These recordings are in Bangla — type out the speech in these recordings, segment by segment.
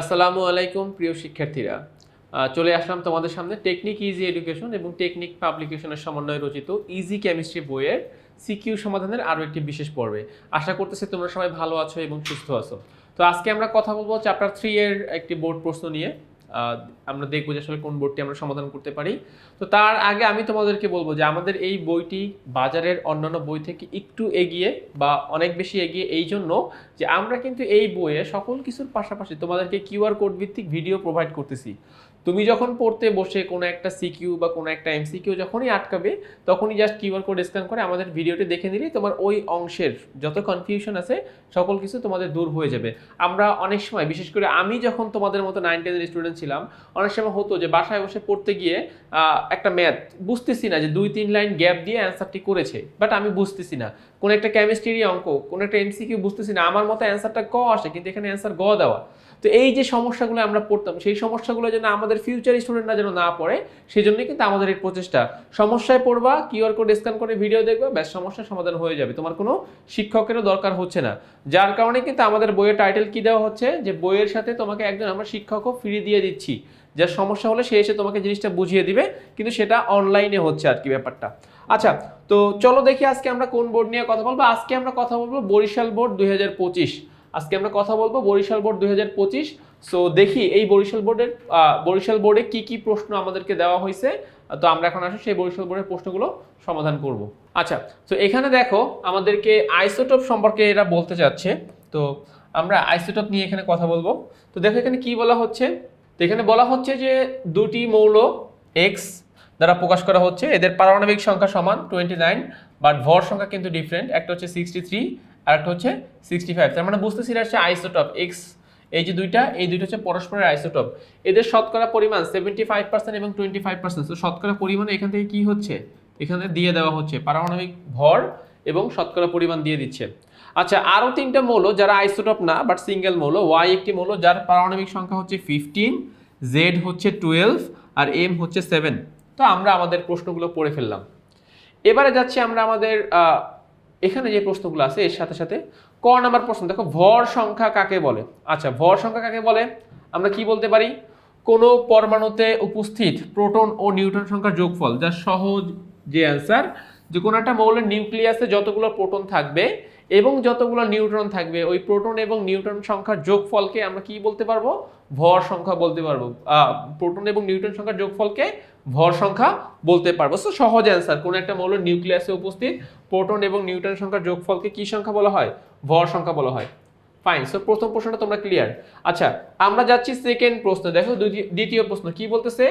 আসসালামু আলাইকুম, প্রিয় শিক্ষার্থীরা। চলে আসলাম তোমাদের সামনে টেকনিক ইজি এডুকেশন এবং টেকনিক পাবলিকেশনের সমন্বয়ে রচিত ইজি কেমিস্ট্রি বইয়ের সিকিউ সমাধানের আরও একটি বিশেষ পর্বে। আশা করতেছি তোমরা সবাই ভালো আছো এবং সুস্থ আছো। তো আজকে আমরা কথা বলব চ্যাপ্টার থ্রি এর একটি বোর্ড প্রশ্ন নিয়ে। আমরা দেখব যে আসলে কোন বোর্ডটি আমরা সমাধান করতে পারি। তো তার আগে আমি তোমাদেরকে বলব যে আমাদের এই বইটি বাজারের অন্যান্য বই থেকে একটু এগিয়ে বা অনেক বেশি এগিয়ে এই জন্য যে আমরা কিন্তু এই বইয়ে সকল কিছুর পাশাপাশি তোমাদেরকে কিউআর কোড ভিত্তিক ভিডিও প্রোভাইড করতেছি। তুমি যখন পড়তে বসে কোনো একটা সিকিউ বা কোনো একটা এমসিকিউ যখনই আটকাবে, তখনই জাস্ট কিউআর কোড স্ক্যান করে আমাদের ভিডিওটি দেখে নিলেই তোমার ওই অংশের যত কনফিউশন আছে, সকল কিছু তোমাদের দূর হয়ে যাবে। আমরা অনেক সময়, বিশেষ করে আমি যখন তোমাদের মতো নাইন টেনের স্টুডেন্ট ছিলাম, অনেক সময় হতো যে বাসায় বসে পড়তে গিয়ে একটা ম্যাথ বুঝতেছি না যে দুই, তিন লাইন গ্যাপ দিয়ে অ্যান্সারটি করেছে বাট আমি বুঝতেছি না। কোনো একটা কেমিস্ট্রির অঙ্ক, কোনো একটা এমসিকিউ বুঝতেছি না, আমার মতো অ্যান্সারটা ক আসে, কিন্তু এখানে অ্যান্সার গ দেওয়া। তো এই যে সমস্যাগুলো আমরা পড়তাম, সেই সমস্যাগুলো যেন আমাদের ফিউচার স্টুডেন্টরা যেন না পড়ে সেই জন্যই কিন্তু আমাদের এই প্রচেষ্টা। সমস্যায় পড়বা কিউআর কোড স্ক্যান করে ভিডিও দেখবা, ব্যাস সমস্যার সমাধান হয়ে যাবে। তোমার কোনো শিক্ষকেরও দরকার হচ্ছে না। যার কারণে কিন্তু আমাদের বইয়ের টাইটেল কি দেওয়া হচ্ছে? যে বইয়ের সাথে তোমাকে একজন আমরা শিক্ষকও ফ্রি দিয়ে দিচ্ছি। যার সমস্যা হলে সে এসে তোমাকে জিনিসটা বুঝিয়ে দিবে, কিন্তু সেটা অনলাইনে হচ্ছে আর কি ব্যাপারটা। আচ্ছা তো চলো দেখি আজকে আমরা কোন বোর্ড নিয়ে কথা বলব। আজকে আমরা কথা বলব বরিশাল বোর্ড দুই হাজার পঁচিশ। আজকে আমরা কথা বলব বরিশাল বোর্ড দুই সো দেখি এই বরিশাল বোর্ডের বরিশাল বোর্ডে কি কি প্রশ্ন আমাদেরকে দেওয়া হয়েছে। তো আমরা এখন আসি সেই বরিশাল বোর্ডের প্রশ্নগুলো সমাধান করব। আচ্ছা তো এখানে দেখো আমাদেরকে আইসোটোপ সম্পর্কে এরা বলতে চাচ্ছে। তো আমরা আইসোটোপ নিয়ে এখানে কথা বলব। তো দেখো এখানে কি বলা হচ্ছে? তো এখানে বলা হচ্ছে যে দুটি মৌল এক্স দ্বারা প্রকাশ করা হচ্ছে। এদের পারমাণবিক সংখ্যা সমান টোয়েন্টি নাইন, বাট ভর সংখ্যা কিন্তু ডিফারেন্ট। একটা হচ্ছে সিক্সটি থ্রি আর একটা হচ্ছে সিক্সটি ফাইভ তার মানে বুঝতেছি হচ্ছে আইসোটপ এক্স এই যে দুইটা, এই দুইটা হচ্ছে পরস্পরের আইসোটপ এদের শতকরা পরিমাণ সেভেন্টি ফাইভ পার্সেন্ট এবং টোয়েন্টি ফাইভ পার্সেন্ট তো শতকরা পরিমাণ এখান থেকে কি হচ্ছে? এখানে দিয়ে দেওয়া হচ্ছে পারমাণবিক ভর এবং শতকরা পরিমাণ দিয়ে দিচ্ছে। আচ্ছা আরও তিনটা মৌল যারা আইসোটপ না বাট সিঙ্গেল মৌল ওয়াই একটি মৌল যার পারমাণবিক সংখ্যা হচ্ছে ফিফটিন জেড হচ্ছে টুয়েলভ আর এম হচ্ছে সেভেন তো আমরা আমাদের প্রশ্নগুলো পড়ে ফেললাম। এবারে যাচ্ছি আমরা আমাদের এখানে যে প্রশ্নগুলো আছে, এর সাথে সাথে ক নাম্বার প্রশ্ন, দেখো ভর সংখ্যা কাকে বলে? আচ্ছা ভর সংখ্যা কাকে বলে? আমরা কি বলতে পারি? কোনো পরমাণুতে উপস্থিত প্রোটন ও নিউট্রন সংখ্যার যোগফল, যা সহজ যে অ্যান্সার, যে কোনো একটা মৌলের নিউক্লিয়াসে যতগুলো প্রোটন থাকবে এবং যতগুলো নিউট্রন থাকবে, ওই প্রোটন এবং নিউট্রন সংখ্যার যোগফলকে আমরা কি বলতে পারব? ভর সংখ্যা বলতে পারব। প্রোটন এবং নিউট্রন সংখ্যার যোগফলকে ভর সংখ্যা বলতে পারব। সো সহজ অ্যান্সার কোন একটা মৌলের নিউক্লিয়াসে উপস্থিত প্রোটন এবং নিউট্রন সংখ্যার যোগফলকে কি সংখ্যা বলা হয়? ভর সংখ্যা বলা হয়। ফাইন সো প্রথম প্রশ্নটা তোমরা ক্লিয়ার আচ্ছা আমরা যাচ্ছি সেকেন্ড প্রশ্ন। দেখো দ্বিতীয় প্রশ্ন, কি বলতেছে?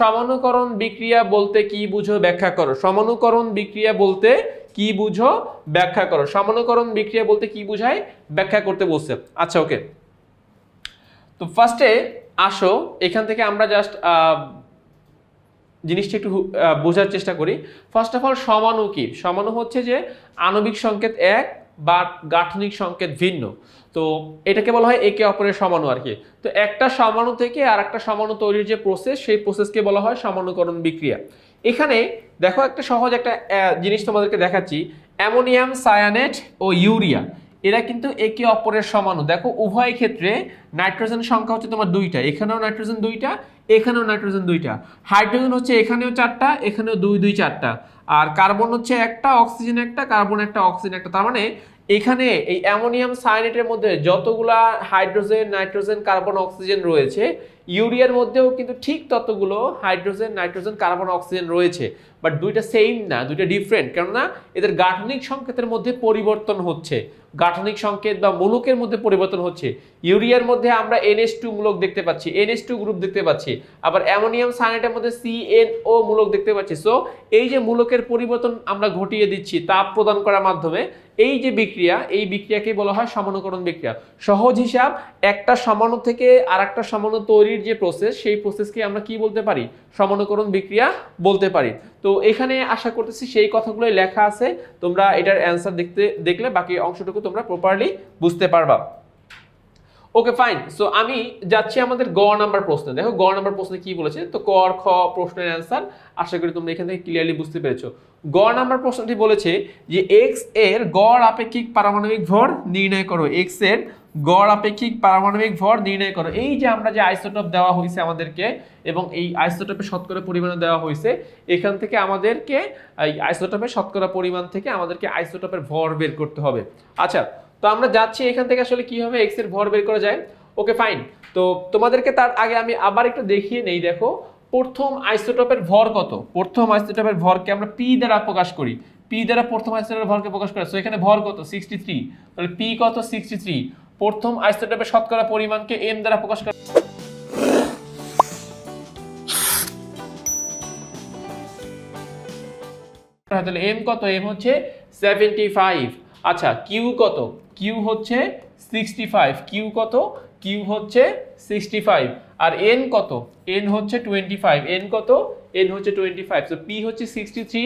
সমানুকরণ বিক্রিয়া বলতে কি বুঝো, ব্যাখ্যা করো। সমানুকরণ বিক্রিয়া বলতে কি বুঝো, ব্যাখ্যা করো। সমানুকরণ বিক্রিয়া বলতে কি বুঝায়? ব্যাখ্যা করতে বলছে। আচ্ছা ওকে তো ফার্স্টে আসো, এখান থেকে আমরা জাস্ট জিনিসটা একটু বোঝার চেষ্টা করি। ফার্স্ট অফ অল সমানু কি? সমাণু হচ্ছে যে, আণবিক সংকেত এক বা গাঠনিক সংকেত ভিন্ন। তো এটাকে বলা হয় একে অপরের সমাণু আর কি। তো একটা সমানু থেকে আর একটা সমাণু তৈরির যে প্রসেস সেই প্রসেসকে বলা হয় সমানুকরণ বিক্রিয়া। এখানে দেখো একটা সহজ একটা জিনিস তোমাদেরকে দেখাচ্ছি। অ্যামোনিয়াম, সায়ানেট ও ইউরিয়া, এরা কিন্তু একে অপরের সমানু দেখো, উভয় ক্ষেত্রে নাইট্রোজেন সংখ্যা হচ্ছে তোমার দুইটা। এখানেও নাইট্রোজেন দুইটা এখানেও নাইট্রোজেন দুইটা। হাইড্রোজেন হচ্ছে এখানেও চারটা, এখানেও দুই দুই, চারটা। আর কার্বন হচ্ছে একটা, অক্সিজেন একটা, কার্বন একটা, অক্সিজেন একটা। তার মানে এখানে এই অ্যামোনিয়াম সায়ানেটের মধ্যে যতগুলা হাইড্রোজেন, নাইট্রোজেন, কার্বন, অক্সিজেন রয়েছে ইউরিয়ার মধ্যেও কিন্তু ঠিক ততগুলো হাইড্রোজেন, নাইট্রোজেন, কার্বন, অক্সিজেন রয়েছে। বাট দুইটা সেম না, দুইটা ডিফারেন্ট কেননা এদের গাঠনিক সংকেতের মধ্যে পরিবর্তন হচ্ছে। গাঠনিক সংকেত বা মূলকের মধ্যে পরিবর্তন হচ্ছে। ইউরিয়ার মধ্যে আমরা এনএস টু মূলক দেখতে পাচ্ছি এনএস টু গ্রুপ দেখতে পাচ্ছি। আবার অ্যামোনিয়াম সায়ানেটের মধ্যে সিএনও মূলক দেখতে পাচ্ছি। সো এই যে মূলকের পরিবর্তন আমরা ঘটিয়ে দিচ্ছি, তাপ প্রদান করার মাধ্যমে, এই যে বিক্রিয়া, এই বিক্রিয়াকে বলা হয় সমানুকরণ বিক্রিয়া। সহজ হিসাব, একটা সমাণু থেকে আর একটা সমাণু তৈরির যে প্রসেস সেই প্রসেসকে আমরা কি বলতে পারি? সমানুকরণ বিক্রিয়া বলতে পারি। তো এখানে আশা করতেছি সেই কথাগুলোই লেখা আছে। তোমরা এটার অ্যান্সার দেখতে, দেখলে বাকি অংশটুকু তোমরা প্রপারলি বুঝতে পারবা। ওকে ফাইন সো আমি যাচ্ছি আমাদের গ নাম্বার প্রশ্নে। দেখো, গ নাম্বার প্রশ্নে কি বলেছে? তো ক, খ প্রশ্নের অ্যান্সার আশা করি তোমরা এখান থেকে ক্লিয়ারলি বুঝতে পেরেছ। গ নাম্বার প্রশ্নটি বলেছে যে এক্সের গড় আপেক্ষিক পারমাণবিক ভর নির্ণয় করো। এক্সের গড় আপেক্ষিক পারমাণবিক ভর নির্ণয় করো। এই যে আমরা যে আইসোটপ দেওয়া হয়েছে আমাদেরকে এবং এই আইসোটোপের শতকরা পরিমাণে দেওয়া হয়েছে এখান থেকে আমাদেরকে, এই আইসোটপের শতকরা পরিমাণ থেকে আমাদেরকে আইসোটপের ভর বের করতে হবে। আচ্ছা তো আমরা যাচ্ছি এখান থেকে আসলে কীভাবে এক্সের ভর বের করা যায়? Okay, fine. তো তোমাদেরকে তার আগে আমি আবার একটু দেখিয়ে নেই, দেখো। প্রথম আইসোটপের ভর কত? প্রথম আইসোটপের ভরকে আমরা পি দ্বারা প্রকাশ করি। পি দ্বারা প্রথম আইসোটোপের ভরকে প্রকাশ করি। সো এখানে ভর কত? সিক্সটি থ্রি তাহলে পি কত? সিক্সটি থ্রি প্রথম আইসোটোপের শতকরা পরিমাণকে এম দ্বারা প্রকাশ করা। তাহলে এম কত? এম হচ্ছে সেভেন্টি ফাইভ। আচ্ছা কিউ কত? কিউ হচ্ছে সিক্সটি ফাইভ। কিউ কত? কিউ হচ্ছে সিক্সটি ফাইভ। আর এন কত? এন হচ্ছে টোয়েন্টি ফাইভ। এন কত? এন হচ্ছে টোয়েন্টি ফাইভ। সো পি হচ্ছে সিক্সটি থ্রি,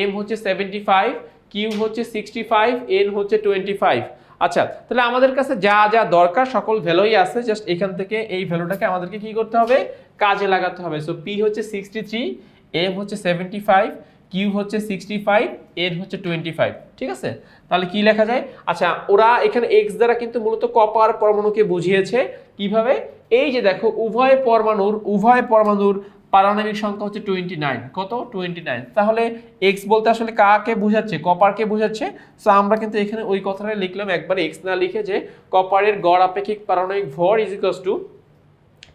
এম হচ্ছে সেভেন্টি ফাইভ, কিউ হচ্ছে সিক্সটি ফাইভ, এন হচ্ছে টোয়েন্টি ফাইভ। আচ্ছা তাহলে আমাদের কাছে যা যা দরকার, সকল ভ্যালুই আছে জাস্ট এখান থেকে এই ভ্যালুটাকে আমাদেরকে কি করতে হবে? কাজে লাগাতে হবে। সো পি হচ্ছে সিক্সটি থ্রি এম হচ্ছে সেভেন্টি ফাইভ কিউ হচ্ছে সিক্সটি ফাইভ এন হচ্ছে টোয়েন্টি ফাইভ ঠিক আছে? তাহলে কি লেখা যায়? আচ্ছা ওরা এখানে এক্স দ্বারা কিন্তু মূলত কপার পরমাণুকে বুঝিয়েছে। কীভাবে? এই যে দেখো, উভয় পরমাণুর উভয় পরমাণুর পারমাণবিক সংখ্যা হচ্ছে টোয়েন্টি নাইন কত? টোয়েন্টি নাইন তাহলে এক্স বলতে আসলে কাকে বোঝাচ্ছে? কপারকে বোঝাচ্ছে। সো আমরা কিন্তু এখানে ওই কথাটাই লিখলাম। একবার এক্স না লিখে যে কপারের গড় আপেক্ষিক পারমাণবিক ভর is equals to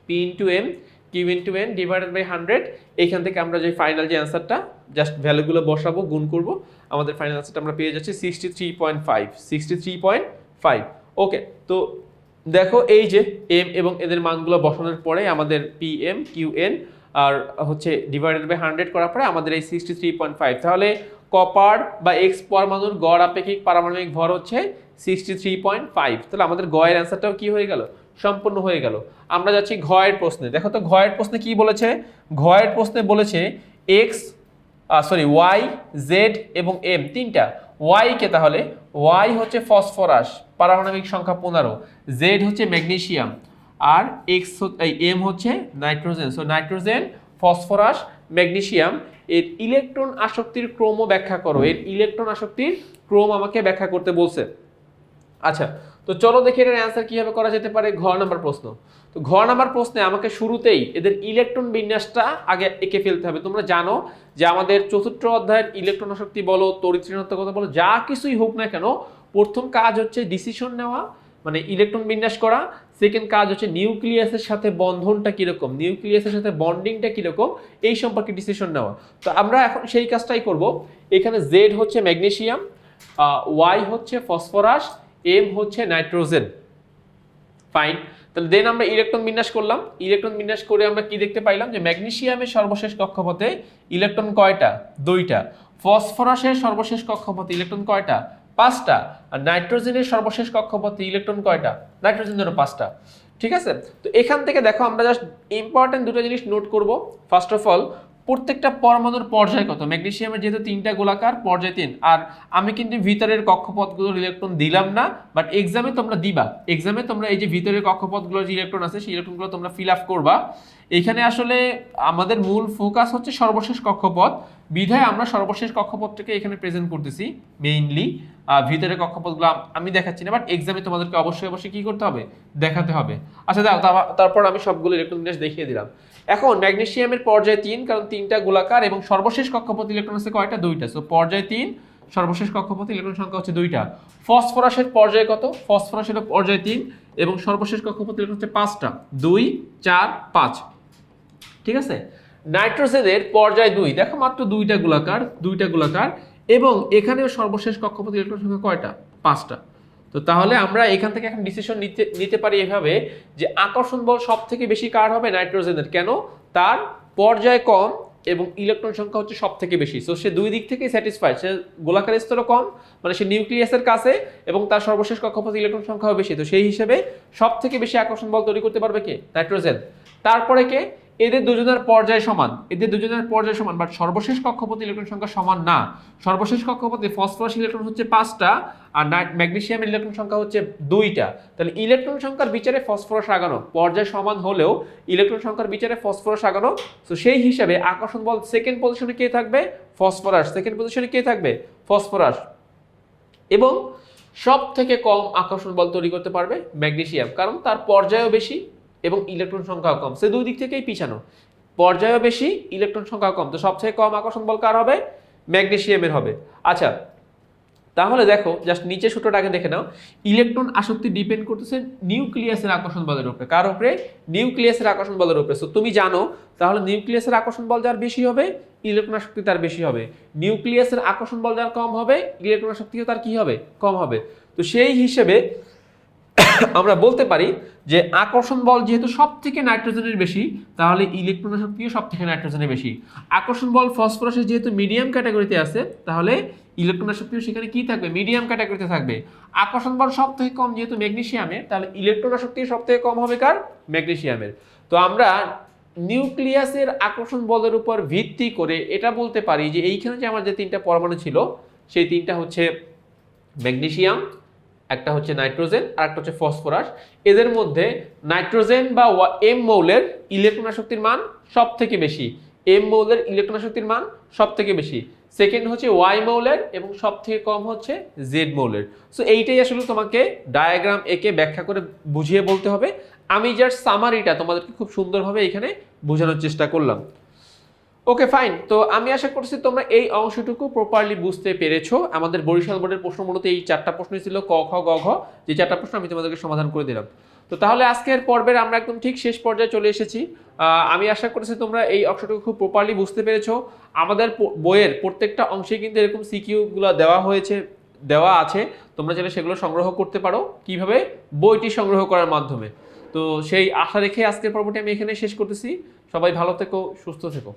P into M Q into N divided by hundred এইখান থেকে আমরা যে ফাইনাল যে অ্যান্সারটা জাস্ট ভ্যালুগুলো বসাবো, গুণ করব। আমাদের ফাইনাল অ্যান্সারটা আমরা পেয়ে যাচ্ছি sixty three point five sixty three point five okay তো দেখো এই যে এম এবং এদের মানগুলো বসানোর পরে আমাদের পি এম কিউ এন আর হচ্ছে ডিভাইডেড বাই হান্ড্রেড করার পরে আমাদের এই সিক্সটি থ্রি পয়েন্ট ফাইভ তাহলে কপার বা এক্স পরমাণুর গড় আপেক্ষিক পারমাণবিক ভর হচ্ছে সিক্সটি থ্রি পয়েন্ট ফাইভ তাহলে আমাদের গয়ের অ্যান্সারটাও কি হয়ে গেল? সম্পূর্ণ হয়ে গেল। আমরা যাচ্ছি ঘয়ের প্রশ্নে। দেখো তো ঘয়ের প্রশ্নে কি বলেছে? ঘয়ের প্রশ্নে বলেছে এক্স সরি ওয়াই জেড এবং এম তিনটা। ওয়াই কে তাহলে ওয়াই হচ্ছে ফসফরাস, পারমাণবিক সংখ্যা পনেরো। জেড হচ্ছে ম্যাগনেসিয়াম। আর এক্স এম হচ্ছে nitrogen. So nitrogen, phosphorus magnesium এর ইলেকট্রন আসক্তির ক্রমও ব্যাখ্যা করো। এর ইলেকট্রন আসক্তির ক্রম আমাকে ব্যাখ্যা করতে বলছে। আচ্ছা তো চলো দেখি এটার অ্যান্সার কীভাবে করা যেতে পারে। ঘ নাম্বার প্রশ্ন। তো ঘ নাম্বার প্রশ্নে আমাকে শুরুতেই এদের ইলেকট্রন বিন্যাসটা আগে এঁকে ফেলতে হবে। তোমরা জানো যে আমাদের চতুর্থ অধ্যায়ের ইলেকট্রন আসক্তি বলো, তড়িৎ ঋণাত্মকতা বলো, যা কিছুই হোক না কেন, প্রথম কাজ হচ্ছে ডিসিশন নেওয়া মানে ইলেকট্রন বিন্যাস করা সেকেন্ড কাজ হচ্ছে নিউক্লিয়াসের সাথে বন্ধনটা কীরকম? নিউক্লিয়াসের সাথে বন্ডিংটা কীরকম? এই সম্পর্কে ডিসিশন নেওয়া। তো আমরা এখন সেই কাজটাই করব। এখানে জেড হচ্ছে ম্যাগনেশিয়াম ওয়াই হচ্ছে ফসফরাস এম হচ্ছে নাইট্রোজেন। ফাইন তাহলে দেন আমরা ইলেকট্রন বিন্যাস করলাম। ইলেকট্রন বিন্যাস করে আমরা কি দেখতে পাইলাম? যে ম্যাগনেশিয়ামের সর্বশেষ কক্ষপথে ইলেকট্রন কয়টা? দুইটা। ফসফরাসের সর্বশেষ কক্ষপথে ইলেকট্রন কয়টা? পাঁচটা। আর নাইট্রোজেনের সর্বশেষ কক্ষপথে ইলেকট্রন কয়টা? নাইট্রোজেন ধরো পাঁচটা। ঠিক আছে? তো এখান থেকে দেখো আমরা জাস্ট ইম্পর্টেন্ট দুটো জিনিস নোট করব। ফার্স্ট অফ অল প্রত্যেকটা পরমাণুর পর্যায় কত? ম্যাগনেসিয়ামের যেহেতু তিনটা গোলাকার, পর্যায় তিন। আর আমি কিন্তু ভিতরের কক্ষপথগুলোর ইলেকট্রন দিলাম না বাট এক্সামে তোমরা দিবা। এক্সামে তোমরা এই যে ভিতরের কক্ষপথগুলোর যে ইলেকট্রন আছে, সেই ইলেকট্রনগুলো তোমরা ফিল আপ করবা। এখানে আসলে আমাদের মূল ফোকাস হচ্ছে সর্বশেষ কক্ষপথ। বিধায় আমরা সর্বশেষ কক্ষপথটাকে এখানে প্রেজেন্ট করতেছি মেইনলি ভিতরের কক্ষপথগুলো আমি দেখাচ্ছি না বাট এক্সামে তোমাদেরকে অবশ্যই অবশ্যই কি করতে হবে? দেখাতে হবে। আচ্ছা দেখো তারপর আমি সবগুলো ইলেকট্রন দেখিয়ে দিলাম। এখন ম্যাগনেশিয়ামের পর্যায় তিন, কারণ তিনটা গোলাকার এবং সর্বশেষ কক্ষপথ ইলেকট্রন আছে কয়টা? দুইটা। সো পর্যায় তিন, সর্বশেষ কক্ষপথে ইলেকট্রন সংখ্যা হচ্ছে দুইটা। ফসফরাসের পর্যায় কত? ফসফরাসের পর্যায় তিন এবং সর্বশেষ কক্ষপথ ইলেকট্রন হচ্ছে পাঁচটা। দুই, চার, পাঁচ। ঠিক আছে? নাইট্রোজেনের পর্যায় দুই। দেখো মাত্র দুইটা গোলাকার দুইটা গোলাকার এবং এখানেও সর্বশেষ কক্ষপথ ইলেকট্রন সংখ্যা কয়টা? পাঁচটা। তো তাহলে আমরা এখান থেকে এখন ডিসিশন নিতে নিতে পারি এভাবে যে আকর্ষণ বল সব থেকে বেশি কার হবে? নাইট্রোজেনের। কেন? তার পর্যায় কম এবং ইলেকট্রন সংখ্যা হচ্ছে সব থেকে বেশি। সো সে দুই দিক থেকেই স্যাটিসফাইড সে গোলাকার স্তরও কম মানে সে নিউক্লিয়াসের কাছে এবং তার সর্বশেষ কক্ষপথ ইলেকট্রন সংখ্যাও বেশি। তো সেই হিসেবে সব থেকে বেশি আকর্ষণ বল তৈরি করতে পারবে কে? নাইট্রোজেন। তারপরে কে? এদের দুজনের পর্যায় সমান। এদের দুজনের পর্যায় সমান বাট সর্বশেষ কক্ষপথ ইলেকট্রন সংখ্যা সমান না। সর্বশেষ কক্ষপথে ফসফরাস ইলেকট্রন হচ্ছে পাঁচটা আর নাইট ম্যাগনেসিয়ামের ইলেকট্রন সংখ্যা হচ্ছে দুইটা। তাহলে ইলেকট্রন সংখ্যার বিচারে ফসফরাস আগানো, পর্যায় সমান হলেও ইলেকট্রন সংখ্যার বিচারে ফসফরাস আগানো। তো সেই হিসাবে আকর্ষণ বল সেকেন্ড পজিশনে কে থাকবে? ফসফরাস। সেকেন্ড পজিশনে কে থাকবে? ফসফরাস। এবং সব থেকে কম আকর্ষণ বল তৈরি করতে পারবে ম্যাগনেশিয়াম কারণ তার পর্যায়ও বেশি এবং ইলেকট্রন সংখ্যাও কম। সে দুই দিক থেকেই পিছানো। পর্যায়ও বেশি ইলেকট্রন সংখ্যাও কম। তো সবচেয়ে কম আকর্ষণ বল কার হবে? ম্যাগনেসিয়ামের হবে। আচ্ছা তাহলে দেখো জাস্ট নিচে সূত্রটাকে দেখে নাও। ইলেকট্রন আসক্তি ডিপেন্ড করতেছে নিউক্লিয়াসের আকর্ষণ বলের উপরে। কার উপরে? নিউক্লিয়াসের আকর্ষণ বলের উপরে। সো তুমি জানো, তাহলে নিউক্লিয়াসের আকর্ষণ বল যার বেশি হবে ইলেকট্রন আসক্তি তার বেশি হবে। নিউক্লিয়াসের আকর্ষণ বল যার কম হবে ইলেকট্রন আসক্তিও তার কি হবে? কম হবে। তো সেই হিসেবে আমরা বলতে পারি যে আকর্ষণ বল যেহেতু সব থেকে নাইট্রোজেনের বেশি, তাহলে ইলেকট্রন শক্তিও সব থেকে নাইট্রোজেনের বেশি। আকর্ষণ বল ফসফরাসের যেহেতু মিডিয়াম ক্যাটাগরিতে আছে, তাহলে ইলেকট্রন শক্তিও সেখানে কি থাকবে? মিডিয়াম ক্যাটাগরিতে থাকবে। আকর্ষণ বল সব থেকে কম যেহেতু ম্যাগনেসিয়ামের, তাহলে ইলেকট্রন শক্তি সব থেকে কম হবে কার? ম্যাগনেশিয়ামের তো আমরা নিউক্লিয়াসের আকর্ষণ বলের উপর ভিত্তি করে এটা বলতে পারি যে এইখানে যে আমার যে তিনটা পরমাণু ছিল, সেই তিনটা হচ্ছে ম্যাগনেসিয়াম একটা হচ্ছে নাইট্রোজেন আর একটা হচ্ছে ফসফরাস। এদের মধ্যে নাইট্রোজেন বা এম মৌলের ইলেকট্রন শক্তির মান সব থেকে বেশি। এম মৌলের ইলেকট্রন শক্তির মান সব থেকে বেশি। সেকেন্ড হচ্ছে ওয়াই মৌলের এবং সব থেকে কম হচ্ছে জেড মৌলের। সো এইটাই আসলে তোমাকে ডায়াগ্রাম একে ব্যাখ্যা করে বুঝিয়ে বলতে হবে। আমি জাস্ট সামারিটা তোমাদেরকে খুব সুন্দরভাবে এখানে বোঝানোর চেষ্টা করলাম। ওকে ফাইন তো আমি আশা করছি তোমরা এই অংশটুকু প্রপারলি বুঝতে পেরেছ। আমাদের বরিশাল বোর্ডের প্রশ্ন মূলত এই চারটা প্রশ্নই ছিল, ক খ গ, ঘ। যে চারটা প্রশ্ন আমি তোমাদেরকে সমাধান করে দিলাম। তো তাহলে আজকের পর্বের আমরা একদম ঠিক শেষ পর্যায়ে চলে এসেছি। আমি আশা করছি তোমরা এই অংশটুকু খুব প্রপারলি বুঝতে পেরেছ। আমাদের বইয়ের প্রত্যেকটা অংশে কিন্তু এরকম সিকিউগুলো দেওয়া হয়েছে, দেওয়া আছে। তোমরা চাইলে সেগুলো সংগ্রহ করতে পারো। কীভাবে? বইটি সংগ্রহ করার মাধ্যমে। তো সেই আশা রেখে আজকের পর্বটি আমি এখানে শেষ করতেছি। সবাই ভালো থেকো, সুস্থ থেকো।